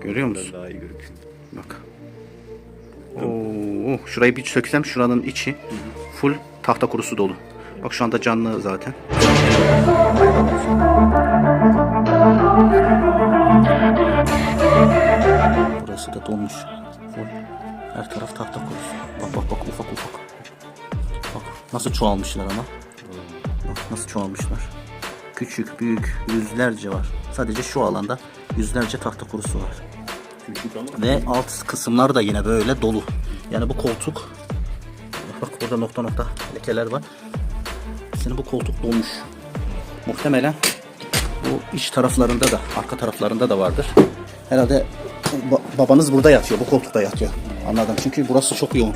Görüyor musun? Daha iyi görünüyor. Bak. Oo, şurayı bir söksem şuranın içi full tahta kurusu dolu. Bak şu anda canlı zaten. Burası da donmuş. Full. Her taraf tahta kurusu. Bak bak bak ufak ufak. Bak nasıl çoğalmışlar ama. Bak nasıl çoğalmışlar. Küçük, büyük, yüzlerce var. Sadece şu alanda yüzlerce tahta kurusu var. Ve alt kısımlar da yine böyle dolu. Yani bu koltuk bak burada nokta nokta lekeler var. Senin bu koltuk dolmuş. Muhtemelen bu iç taraflarında da arka taraflarında da vardır. Herhalde ba- babanız burada yatıyor. Bu koltukta yatıyor. Anladım. Çünkü burası çok yoğun.